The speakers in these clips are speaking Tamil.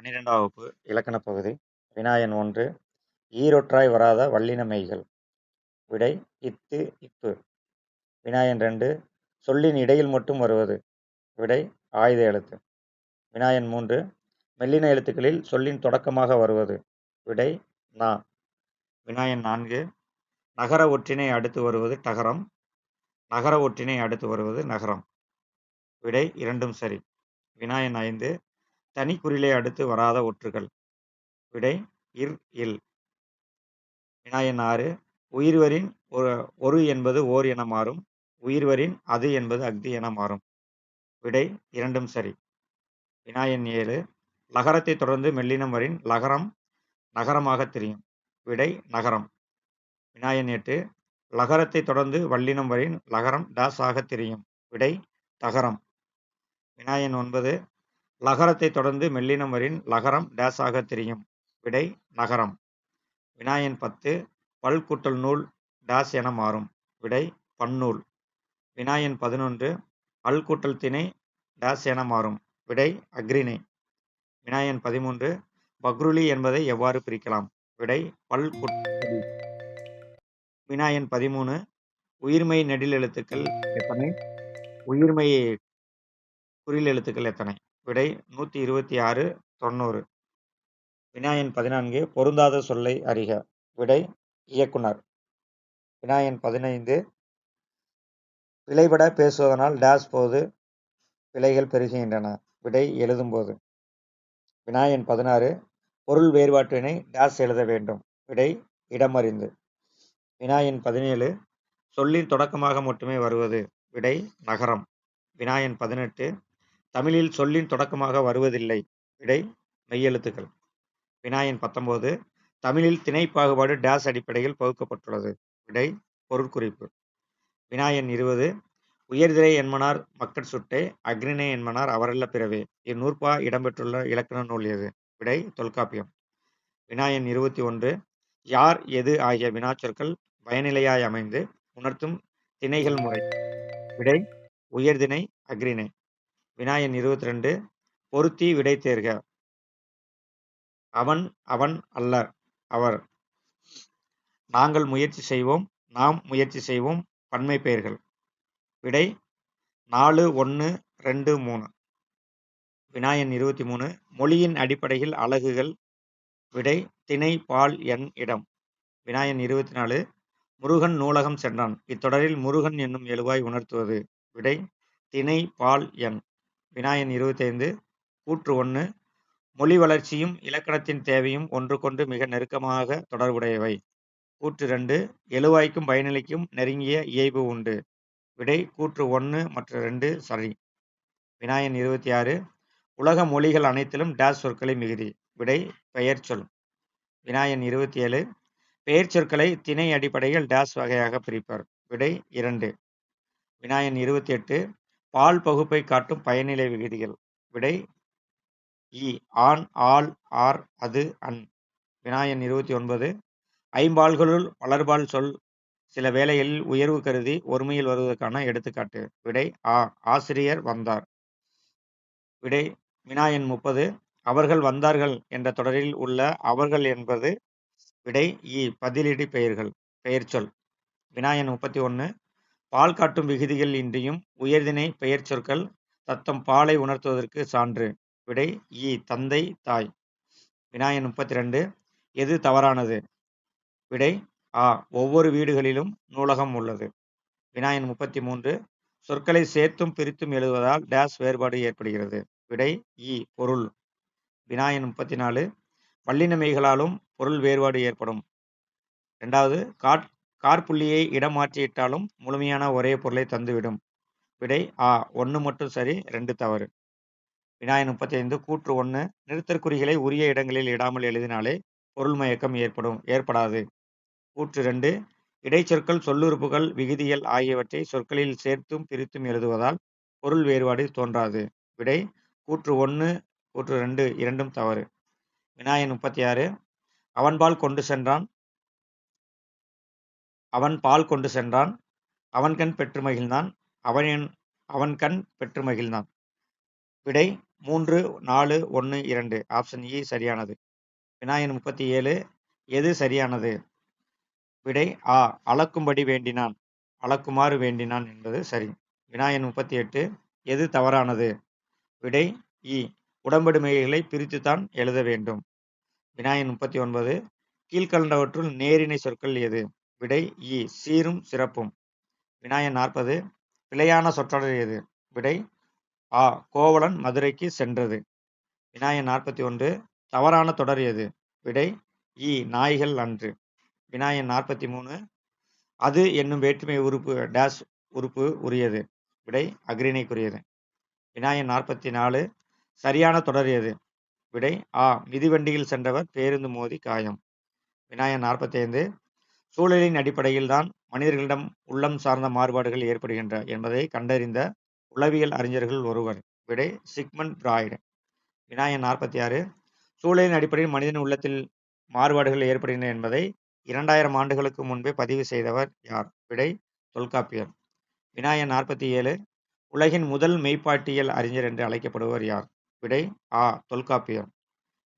பன்னிரெண்டாம் வகுப்பு. இலக்கணப் பகுதி. வினாயன் ஒன்று ஈரொற்றாய் வராத வல்லின மெய்கள் விடை இத்து இப்பு. வினாயன் ரெண்டு சொல்லின் இடையில் மட்டும் வருவது. விடை ஆயுத எழுத்து. வினாயன் மூன்று மெல்லின எழுத்துக்களில் சொல்லின் தொடக்கமாக வருவது. விடை நா. வினாயன் நான்கு நகர ஒற்றினை அடுத்து வருவது டகரம் நகர ஒற்றினை அடுத்து வருவது நகரம். விடை இரண்டும் சரி. வினாயன் ஐந்து தனிக்குறிலை அடுத்து வராத ஒற்றுகள். விடை இர் இல். வினாயன் ஆறு உயிர்வரின் ஒரு ஒரு என்பது ஓர் என மாறும். உயிர்வரின் அது என்பது அஃது என மாறும். விடை இரண்டும் சரி. வினாயன் ஏழு லகரத்தை தொடர்ந்து மெல்லினம் வரின் லகரம் நகரமாக தெரியும். விடை நகரம். வினாயன் எட்டு லகரத்தை தொடர்ந்து வல்லினம் வரின் லகரம் டாஸ் ஆக தெரியும். விடை தகரம். வினாயன் ஒன்பது லகரத்தை தொடர்ந்து மெல்லினம் வரின் லகரம் டேஸ் தெரியும். விடை நகரம். வினாயன் பத்து பல்கூட்டல் நூல் டேஸ் என மாறும். விடை பன்னூல். வினாயன் பதினொன்று அல்கூட்டல் திணை டேஸ் என மாறும். விடை அக்ரிணை. வினாயன் பதிமூன்று பக்ருலி என்பதை எவ்வாறு பிரிக்கலாம்? விடை பல் வினாயன் பதிமூணு உயிர்மை நெடில் எழுத்துக்கள் எத்தனை? உயிர்மை குறில் எழுத்துக்கள் எத்தனை? விடை நூற்றி இருபத்தி ஆறு தொண்ணூறு. வினாயன் பதினான்கு பொருந்தாத சொல்லை அறிக. விடை இயக்குனர். வினாயன் பதினைந்து. பிழைபட பேசுவதனால் டேஸ் போது விலைகள் பெருகுகின்றன விடை எழுதும்போது. வினாயன் பதினாறு பொருள் வேறுபாட்டினை டேஸ் எழுத வேண்டும். விடை இடமறிந்து. வினாயன் பதினேழு சொல்லின் தொடக்கமாக மட்டுமே வருவது. விடை நகரம். வினாயன் பதினெட்டு தமிழில் சொல்லின் தொடக்கமாக வருவதில்லை. விடை மெய்யெழுத்துக்கள். வினாயன் பத்தொம்போது பத்தொன்பது தமிழில் திணை பாகுபாடு டேஸ் அடிப்படையில் பகுக்கப்பட்டுள்ளது. விடை பொருட்குறிப்பு. வினாயன் இருபது உயர்திரை என்மனார் மக்கட் சுட்டே அக்னினை என்மனார் அவரல்ல பிறவே. இந்நூற்பா இடம்பெற்றுள்ள இலக்கண நூல் எது? விடை தொல்காப்பியம். வினாயன் இருபத்தி ஒன்று யார் எது ஆகிய வினாச்சொற்கள் பயனிலையாய் அமைந்து உணர்த்தும் திணைகள் முறை. விடை உயர்திணை அக்ரிணை வினாயன் இருபத்தி ரெண்டு பொருத்தி விடை தேர்க. அவன் அவன் அல்ல அவர். நாங்கள் முயற்சி செய்வோம் நாம் முயற்சி செய்வோம் பன்மை பெயர்கள். விடை நாலு ஒன்று ரெண்டு மூணு. வினா இருபத்தி மூணு மொழியின் அடிப்படையில் அலகுகள். விடை திணை பால் எண் இடம். விநாயன் இருபத்தி நாலு முருகன் நூலகம் சென்றான். இத்தொடரில் முருகன் என்னும் எழுவாய் உணர்த்துவது. விடை திணை பால் எண். வினாயன் இருபத்தைந்து கூற்று ஒன்று மொழி வளர்ச்சியும் இலக்கணத்தின் தேவையும் ஒன்றுக்கொன்று மிக நெருக்கமாக தொடர்புடையவை. கூற்று ரெண்டு எழுவாய்க்கும் பயனிலைக்கும் நெருங்கிய இயைபு உண்டு. விடை கூற்று ஒன்று மற்ற ரெண்டு சரி. வினாயன் இருபத்தி ஆறு உலக மொழிகள் அனைத்திலும் டேஸ் சொற்களை மிகுதி. விடை பெயர் சொல். வினாயன் இருபத்தி ஏழு பெயர் சொற்களை திணை அடிப்படையில் டேஸ் வகையாக பிரிப்பர். விடை இரண்டு. வினாயன் இருபத்தி எட்டு பால் பகுப்பை காட்டும் பயனிலை விகுதிகள். விடை இ ஆண் ஆள் ஆர் அது அன். வினாயன் இருபத்தி ஒன்பது. ஐம்பால்களுள் வளர்பால் சொல் சில வேளைகளில் உயர்வு கருதி ஒருமையில் வருவதற்கான எடுத்துக்காட்டு. விடை ஆ ஆசிரியர் வந்தார். விடை வினாயன் முப்பது. அவர்கள் வந்தார்கள் என்ற தொடரில் உள்ள அவர்கள் என்பது விடை இ பதிலீடு பெயர்கள் பெயர்ச்சொல். வினாயன் முப்பத்தி ஒன்று. பால் காட்டும் விகுதிகள் இன்றியும் உயர்திணை பெயர் சொற்கள் தத்தம் பாலை உணர்த்துவதற்கு சான்று. விடை இ தந்தை தாய். விநாயகன் முப்பத்தி ரெண்டு எது தவறானது? விடை ஆ ஒவ்வொரு வீடுகளிலும் நூலகம் உள்ளது. விநாயகன் முப்பத்தி மூன்று சொற்களை சேர்த்தும் பிரித்தும் எழுதுவதால் டேஸ் வேறுபாடு ஏற்படுகிறது. விடை இ பொருள். விநாயகன் முப்பத்தி நாலு வல்லினமைகளாலும் பொருள் வேறுபாடு ஏற்படும். ரெண்டாவது காட் காற்புள்ளியை இடம் முழுமையான ஒரே பொருளை தந்துவிடும். விடை ஆ. ஒன்று மட்டும் சரி ரெண்டு தவறு. வினாய் முப்பத்தி ஐந்து கூற்று ஒன்று நிறுத்தற்குறிகளை உரிய இடங்களில் இடாமல் எழுதினாலே பொருள் மயக்கம் ஏற்படும் ஏற்படாது. கூற்று ரெண்டு. இடைச்சொற்கள் சொல்லுறுப்புகள் விகுதிகள் ஆகியவற்றை சொற்களில் சேர்த்தும் பிரித்தும் எழுதுவதால் பொருள் வேறுபாடு தோன்றாது. விடை கூற்று ஒன்று கூற்று ரெண்டு இரண்டும் தவறு. வினாயன் முப்பத்தி ஆறு. அவன்பால் கொண்டு சென்றான் அவன் பால் கொண்டு சென்றான். அவன் கண் பெற்று மகிழ்ந்தான். அவன் அவன் கண் பெற்று மகிழ்ந்தான். விடை மூன்று நாலு ஒன்று இரண்டு. ஆப்ஷன் இ e சரியானது. வினாயன் முப்பத்தி ஏழு எது சரியானது? விடை ஆ. அளக்கும்படி வேண்டினான். அளக்குமாறு வேண்டினான் என்பது சரி. வினாயன் முப்பத்தி எட்டு எது தவறானது? விடை இ. உடம்படுமைகளை பிரித்துத்தான் எழுத வேண்டும். வினாயன் முப்பத்தி ஒன்பது கீழ்கண்டவற்றுள் நேரிணை சொற்கள் எது? விடை இ. சீரும் சிறப்பும். வினாயன் நாற்பது. பிழையான சொற்றொடர் எது? விடை ஆ. கோவலன் மதுரைக்கு சென்றது. வினாயன் நாற்பத்தி ஒன்று. தவறான தொடர் எது? விடை இ. நாய்கள் அன்று. வினாயன் நாற்பத்தி மூணு. அது என்னும் வேற்றுமை உறுப்பு டேஷ் உறுப்பு உரியது. விடை அக்ரிணைக்குரியது வினாயன் நாற்பத்தி நாலு. சரியான தொடர் எது? விடை ஆ. மிதிவண்டியில் சென்றவர் பேருந்து மோதி காயம். வினாயன் நாற்பத்தி ஐந்து சூழலின் அடிப்படையில் தான் மனிதர்களிடம் உள்ளம் சார்ந்த மாறுபாடுகள் ஏற்படுகின்ற என்பதை கண்டறிந்த உளவியல் அறிஞர்கள் ஒருவர் விடை சிக்மண்ட் பிராய்டு. வினாயன் நாற்பத்தி ஆறு சூழலின் அடிப்படையில் மனிதன் உள்ளத்தில் மாறுபாடுகள் ஏற்படுகின்றன என்பதை இரண்டாயிரம் ஆண்டுகளுக்கு முன்பே பதிவு செய்தவர் யார்? விடை தொல்காப்பியர். வினாயன் நாற்பத்தி ஏழு உலகின் முதல் மெய்ப்பாட்டியல் அறிஞர் என்று அழைக்கப்படுவர் யார்? விடை ஆ. தொல்காப்பியர்.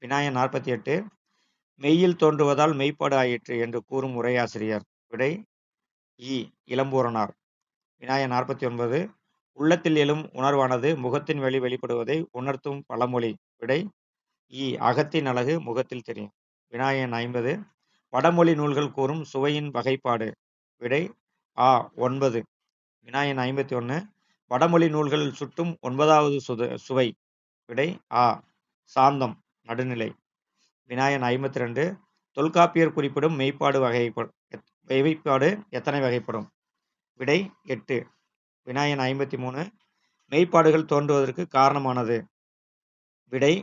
வினாயன் நாற்பத்தி எட்டு மெய்யில் தோன்றுவதால் மெய்ப்பாடு ஆயிற்று என்று கூறும் உரையாசிரியர் விடை இ. இளம்பூரனார் வினாயன் நாற்பத்தி ஒன்பது உள்ளத்தில் எழும் உணர்வானது முகத்தின் வழி வெளிப்படுவதை உணர்த்தும் பழமொழி விடை இ. அகத்தின் அழகு முகத்தில் தெரியும். வினாயன் ஐம்பது. வடமொழி நூல்கள் கூறும் சுவையின் வகைப்பாடு விடை ஆ. ஒன்பது. வினாயன் ஐம்பத்தி ஒன்று வடமொழி நூல்கள் சுட்டும் ஒன்பதாவது சுத சுவை விடை ஆ. சாந்தம் நடுநிலை வினாயன் ஐம்பத்தி ரெண்டு தொல்காப்பியர் குறிப்பிடும் மெய்ப்பாடு வகைப்படும் மெய்ப்பாடு எத்தனை வகைப்படும்? விடை எட்டு. வினாயன் ஐம்பத்தி மூணு மெய்ப்பாடுகள் தோன்றுவதற்கு காரணமானது. விடை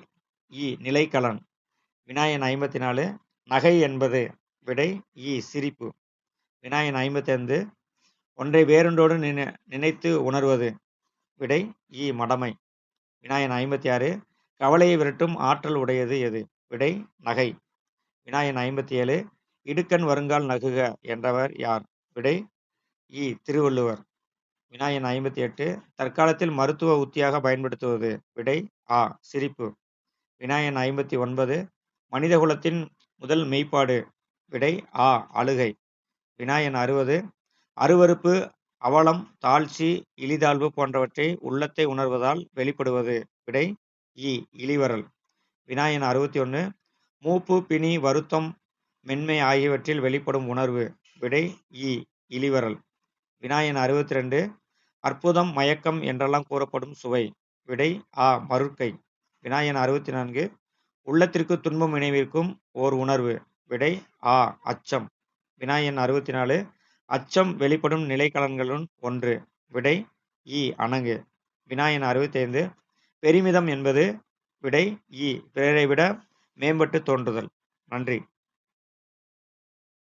இ நிலைக்கலன். வினாயன் ஐம்பத்தி நாலு நகை என்பது விடை இ சிரிப்பு. வினாயன் ஐம்பத்தி ஐந்து ஒன்றை வேறொன்றோடு நினை நினைத்து உணர்வது விடை இ மடமை. வினாயன் ஐம்பத்தி ஆறு கவலையை விரட்டும் ஆற்றல் உடையது எது? விடை நகை. வினாயன் ஐம்பத்தி ஏழு இடுக்கண் வருங்கால் நகுக என்றவர் யார்? விடை இ. திருவள்ளுவர். வினாயன் ஐம்பத்தி எட்டு தற்காலத்தில் மருத்துவ உத்தியாக பயன்படுத்துவது. விடை ஆ. சிரிப்பு. வினாயன் ஐம்பத்தி ஒன்பது மனிதகுலத்தின் முதல் மெய்ப்பாடு. விடை ஆ. அழுகை. வினாயன் அறுபது அருவருப்பு அவலம் தாழ்ச்சி இழிதாழ்வு போன்றவற்றை உள்ளத்தை உணர்வதால் வெளிப்படுவது. விடை இ. இழிவரல் வினாயன் அறுபத்தி ஒன்று மூப்பு பிணி வருத்தம் மென்மை ஆகியவற்றில் வெளிப்படும் உணர்வு. விடை இ இளிவரல் வினாயன் அறுபத்தி ரெண்டு அற்புதம் மயக்கம் என்றெல்லாம் கூறப்படும் சுவை. விடை ஆ மருட்கை. வினாயன் அறுபத்தி நான்கு உள்ளத்திற்கு துன்பம் நினைவிற்கும் ஓர் உணர்வு. விடை ஆ அச்சம். வினாயன் அறுபத்தி நாலு அச்சம் வெளிப்படும் நிலைக்கலன்களுள் ஒன்று. விடை இ அணங்கு. வினாயன் அறுபத்தைந்து. பெருமிதம் என்பது விடை இ பிறரை விட மேம்பட்டு தோன்றுதல். நன்றி.